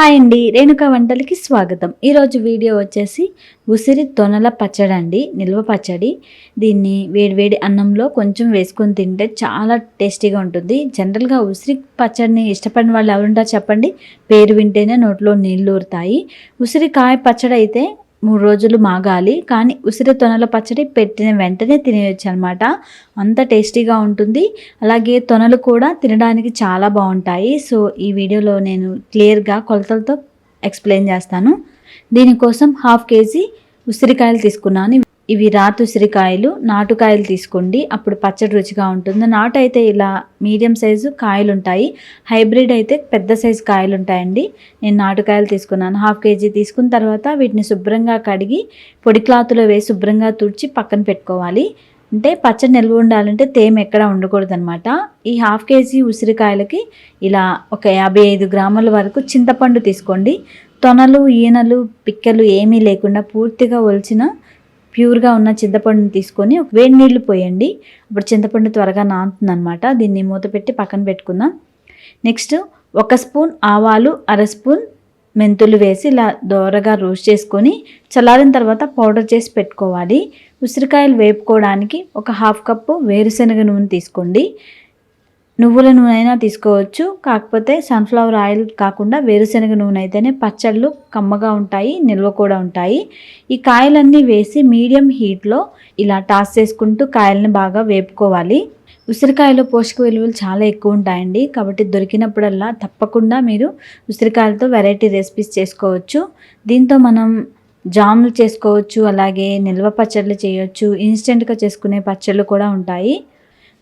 Hi అండి రేణుక వంటలకి స్వాగతం. ఈరోజు వీడియో వచ్చేసి ఉసిరి తొనల పచ్చడి అండి నిల్వ పచ్చడి. దీన్ని వేడివేడి అన్నంలో కొంచెం వేసుకొని తింటే చాలా టేస్టీగా ఉంటుంది. జనరల్గా ఉసిరి పచ్చడిని ఇష్టపడిన వాళ్ళు ఎవరుంటారు చెప్పండి. పేరు వింటేనే నోట్లో నీళ్ళు ఊరుతాయి. ఉసిరికాయ పచ్చడి అయితే మూడు రోజులు మాగాలి కానీ ఉసిరి తొనల పచ్చడి పెట్టిన వెంటనే తినేయచ్చు అనమాట అంత టేస్టీగా ఉంటుంది. అలాగే తొనలు కూడా తినడానికి చాలా బాగుంటాయి. సో ఈ వీడియోలో నేను క్లియర్గా కొలతలతో ఎక్స్ప్లెయిన్ చేస్తాను. దీనికోసం హాఫ్ కేజీ ఉసిరికాయలు తీసుకున్నాను. ఇవి రాతి ఉసిరికాయలు నాటుకాయలు తీసుకోండి. అప్పుడు పచ్చడి రుచిగా ఉంటుంది. నాటు అయితే ఇలా మీడియం సైజు కాయలు ఉంటాయి హైబ్రిడ్ అయితే పెద్ద సైజు కాయలు ఉంటాయండి నేను నాటుకాయలు తీసుకున్నాను. హాఫ్ కేజీ తీసుకున్న తర్వాత వీటిని శుభ్రంగా కడిగి పొడి క్లాత్లో వేసి శుభ్రంగా తుడిచి పక్కన పెట్టుకోవాలి. అంటే పచ్చడి నిల్వ ఉండాలంటే తేమ ఎక్కడ ఉండకూడదు అనమాట ఈ హాఫ్ కేజీ ఉసిరికాయలకి ఇలా ఒక యాభై ఐదు గ్రాముల వరకు చింతపండు తీసుకోండి. తొనలు ఈనలు పిక్కలు ఏమీ లేకుండా పూర్తిగా ఒలిచిన ప్యూర్గా ఉన్న చింతపండుని తీసుకొని ఒక వేడి నీళ్ళు పోయండి. అప్పుడు చింతపండు త్వరగా నానుతుంది అనమాట దీన్ని మూత పెట్టి పక్కన పెట్టుకుందాం. నెక్స్ట్ ఒక స్పూన్ ఆవాలు అర స్పూన్ మెంతులు వేసి ఇలా దోరగా రోస్ట్ చేసుకొని చల్లారిన తర్వాత పౌడర్ చేసి పెట్టుకోవాలి. ఉసిరికాయలు వేపుకోవడానికి ఒక హాఫ్ కప్పు వేరుశనగ నూనె తీసుకోండి. నువ్వుల నూనె అయినా తీసుకోవచ్చు. కాకపోతే సన్ఫ్లవర్ ఆయిల్ కాకుండా వేరుశనగ నూనె అయితేనే పచ్చళ్ళు కమ్మగా ఉంటాయి నిల్వ కూడా ఉంటాయి. ఈ కాయలన్నీ వేసి మీడియం హీట్లో ఇలా టాస్ చేసుకుంటూ కాయల్ని బాగా వేపుకోవాలి. ఉసిరికాయలో పోషక విలువలు చాలా ఎక్కువ ఉంటాయండి. కాబట్టి దొరికినప్పుడల్లా తప్పకుండా మీరు ఉసిరికాయలతో వెరైటీ రెసిపీస్ చేసుకోవచ్చు. దీంతో మనం జాములు చేసుకోవచ్చు అలాగే నిల్వ పచ్చళ్ళు చేయొచ్చు. ఇన్స్టెంట్గా చేసుకునే పచ్చళ్ళు కూడా ఉంటాయి.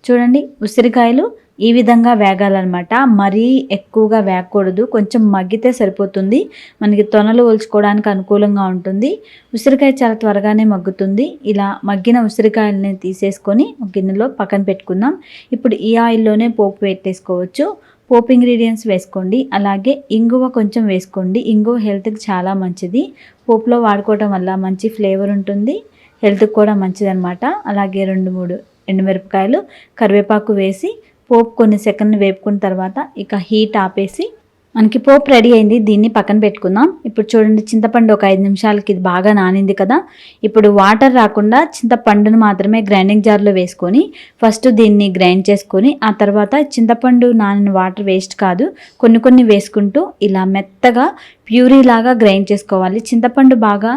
చూడండి ఉసిరికాయలు ఈ విధంగా వేగాలన్నమాట. మరీ ఎక్కువగా వేగకూడదు కొంచెం మగ్గితే సరిపోతుంది. మనకి తొనలు ఒలుచుకోవడానికి అనుకూలంగా ఉంటుంది. ఉసిరికాయ చాలా త్వరగానే మగ్గుతుంది. ఇలా మగ్గిన ఉసిరికాయలని తీసేసుకొని గిన్నెలో పక్కన పెట్టుకుందాం. ఇప్పుడు ఈ ఆయిల్లోనే పోపు పెట్టేసుకోవచ్చు. పోపు ఇంగ్రీడియంట్స్ వేసుకోండి. అలాగే ఇంగువ కొంచెం వేసుకోండి. ఇంగువ హెల్త్కి చాలా మంచిది. పోపులో వాడుకోవటం వల్ల మంచి ఫ్లేవర్ ఉంటుంది. హెల్త్కి కూడా మంచిది అనమాట అలాగే రెండు మూడు ఎండుమిరపకాయలు కరివేపాకు వేసి పోపు కొన్ని సెకండ్లు వేపుకున్న తర్వాత ఇక హీట్ ఆపేసి మనకి పోపు రెడీ అయింది. దీన్ని పక్కన పెట్టుకుందాం. ఇప్పుడు చూడండి చింతపండు ఒక ఐదు నిమిషాలకి ఇది బాగా నానింది కదా. ఇప్పుడు వాటర్ రాకుండా చింతపండును మాత్రమే గ్రైండింగ్ జార్లో వేసుకొని ఫస్ట్ దీన్ని గ్రైండ్ చేసుకొని ఆ తర్వాత చింతపండు నానిన వాటర్ వేస్ట్ కాదు కొన్ని కొన్ని వేసుకుంటూ ఇలా మెత్తగా ప్యూరీ లాగా గ్రైండ్ చేసుకోవాలి. చింతపండు బాగా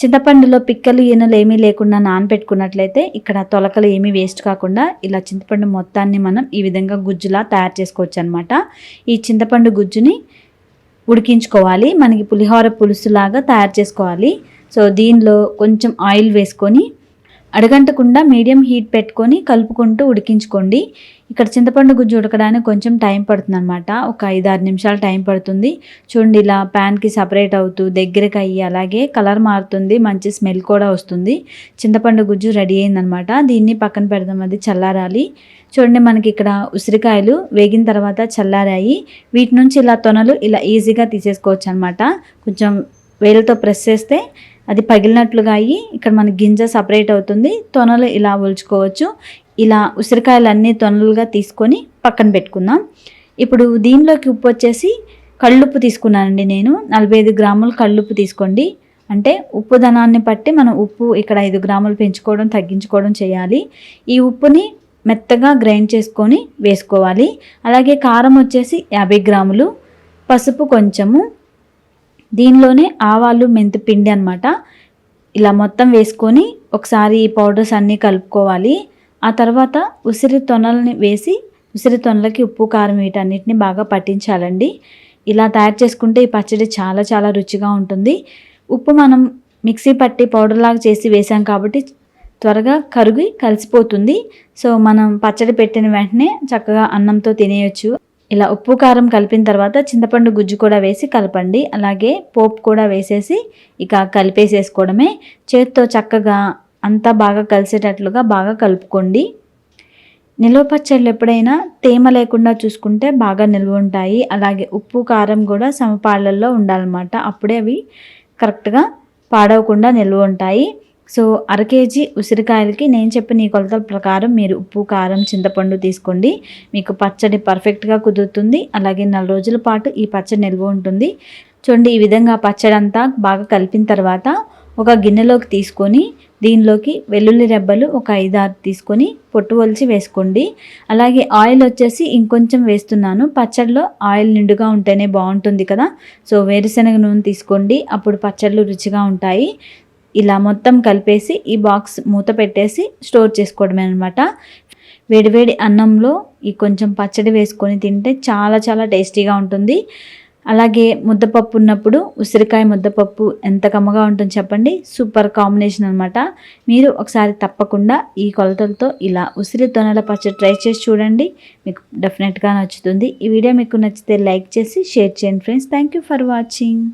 చింతపండులో పిక్కలు ఈనలు ఏమీ లేకుండా నానబెట్టుకున్నట్లయితే ఇక్కడ తొలకలు ఏమీ వేస్ట్ కాకుండా ఇలా చింతపండు మొత్తాన్ని మనం ఈ విధంగా గుజ్జులా తయారు చేసుకోవచ్చు అనమాట ఈ చింతపండు గుజ్జుని ఉడికించుకోవాలి. మనకి పులిహోర పులుసులాగా తయారు చేసుకోవాలి. సో దీనిలో కొంచెం ఆయిల్ వేసుకొని అడగంటకుండా మీడియం హీట్ పెట్టుకొని కలుపుకుంటూ ఉడికించుకోండి. ఇక్కడ చింతపండు గుజ్జు ఉడకడానికి కొంచెం టైం పడుతుంది అనమాట ఒక ఐదు ఆరు నిమిషాలు టైం పడుతుంది. చూడండి ఇలా ప్యాన్కి సపరేట్ అవుతూ దగ్గరకు అయ్యి అలాగే కలర్ మారుతుంది. మంచి స్మెల్ కూడా వస్తుంది. చింతపండు గుజ్జు రెడీ అయిందనమాట దీన్ని పక్కన పెడదాం అది చల్లారాలి. చూడండి మనకి ఇక్కడ ఉసిరికాయలు వేగిన తర్వాత చల్లారాయి. వీటి నుంచి ఇలా తొనలు ఇలా ఈజీగా తీసేసుకోవచ్చు అనమాట కొంచెం వేలతో ప్రెస్ చేస్తే అది పగిలినట్లుగా అయ్యి ఇక్కడ మన గింజ సపరేట్ అవుతుంది. తొనలు ఇలా ఒలుచుకోవచ్చు. ఇలా ఉసిరికాయలు అన్నీ తొనలుగా తీసుకొని పక్కన పెట్టుకుందాం. ఇప్పుడు దీనిలోకి ఉప్పు వచ్చేసి కళ్ళుప్పు తీసుకున్నానండి నేను. నలభై ఐదు గ్రాములు కళ్ళుప్పు తీసుకోండి. అంటే ఉప్పు ధనాన్ని బట్టి మనం ఉప్పు ఇక్కడ ఐదు గ్రాములు పెంచుకోవడం తగ్గించుకోవడం చేయాలి. ఈ ఉప్పుని మెత్తగా గ్రైండ్ చేసుకొని వేసుకోవాలి. అలాగే కారం వచ్చేసి యాభై గ్రాములు పసుపు కొంచెము దీనిలోనే ఆవాలు మెంతి పిండి అనమాట ఇలా మొత్తం వేసుకొని ఒకసారి ఈ పౌడర్స్ అన్నీ కలుపుకోవాలి. ఆ తర్వాత ఉసిరి తొనల్ని వేసి ఉసిరి తొనలకి ఉప్పు కారం వీటన్నిటిని బాగా పట్టించాలండి. ఇలా తయారు చేసుకుంటే ఈ పచ్చడి చాలా చాలా రుచిగా ఉంటుంది. ఉప్పు మనం మిక్సీ పట్టి పౌడర్ లాగా చేసి వేసాం కాబట్టి త్వరగా కరిగి కలిసిపోతుంది. సో మనం పచ్చడి పెట్టిన వెంటనే చక్కగా అన్నంతో తినేయచ్చు. ఇలా ఉప్పు కారం కలిపిన తర్వాత చింతపండు గుజ్జు కూడా వేసి కలపండి. అలాగే పోపు కూడా వేసేసి ఇక కలిపేసేసుకోవడమే. చేత్తో చక్కగా అంతా బాగా కలిసేటట్లుగా బాగా కలుపుకోండి. నిల్వ పచ్చళ్ళు ఎప్పుడైనా తేమ లేకుండా చూసుకుంటే బాగా నిల్వ ఉంటాయి. అలాగే ఉప్పు కారం కూడా సమపాళ్ళల్లో ఉండాలన్నమాట. అప్పుడే అవి కరెక్ట్గా పాడవకుండా నిల్వ ఉంటాయి. సో అర కేజీ ఉసిరికాయలకి నేను చెప్పిన ఈ కొలతల ప్రకారం మీరు ఉప్పు కారం చింతపండు తీసుకోండి. మీకు పచ్చడి పర్ఫెక్ట్గా కుదురుతుంది. అలాగే నెల రోజుల పాటు ఈ పచ్చడి నిల్వ ఉంటుంది. చూడండి ఈ విధంగా పచ్చడి అంతా బాగా కలిపిన తర్వాత ఒక గిన్నెలోకి తీసుకొని దీనిలోకి వెల్లుల్లి రెబ్బలు ఒక ఐదారు తీసుకొని పొట్టు ఒలిచి వేసుకోండి. అలాగే ఆయిల్ వచ్చేసి ఇంకొంచెం వేస్తున్నాను. పచ్చడిలో ఆయిల్ నిండుగా ఉంటేనే బాగుంటుంది కదా. సో వేరుశనగ నూనె తీసుకోండి. అప్పుడు పచ్చళ్ళు రుచిగా ఉంటాయి. ఇలా మొత్తం కలిపేసి ఈ బాక్స్ మూత పెట్టేసి స్టోర్ చేసుకోవడమే అనమాట వేడివేడి అన్నంలో ఈ కొంచెం పచ్చడి వేసుకొని తింటే చాలా చాలా టేస్టీగా ఉంటుంది. అలాగే ముద్దపప్పు ఉన్నప్పుడు ఉసిరికాయ ముద్దపప్పు ఎంత కమ్మగా ఉంటుందో చెప్పండి. సూపర్ కాంబినేషన్ అనమాట మీరు ఒకసారి తప్పకుండా ఈ కొలతలతో ఇలా ఉసిరి తొనల పచ్చడి ట్రై చేసి చూడండి. మీకు డెఫినెట్గా నచ్చుతుంది. ఈ వీడియో మీకు నచ్చితే లైక్ చేసి షేర్ చేయండి friends thank you for watching